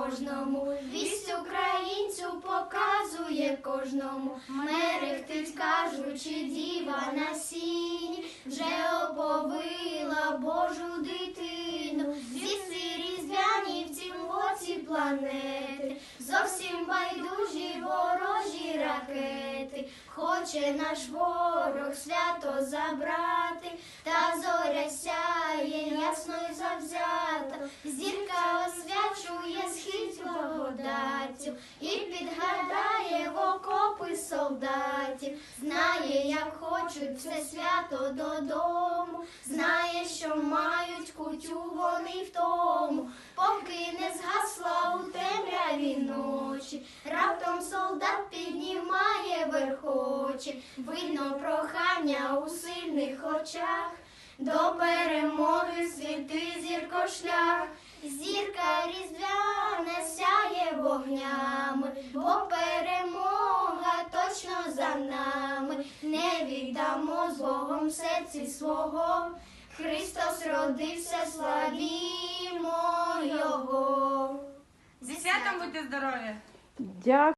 кожному, вість українцю показує кожному. Мерехтить, кажучи, діва на сіні, вже оповила Божу дитину. Звідси різдвяні в боці планети, зовсім байдужі ворожі ракети. Хоче наш ворог свято забрати, та зоря сяє ясно й завзято. Схід благодаттю і підгадає в окопи солдатів. Знає, як хочуть все свято додому, знає, що мають кутю вони в тому, поки не згасла у темряві ночі. Раптом солдат піднімає верхочі, видно прохання у сильних очах. До перемоги світи зірко шлях, зірка різдвяна вогнями, бо перемога точно за нами. Не віддамо з Богом серці свого. Христос родився, славімо Його. Зі святом будьте здорові! Дякую.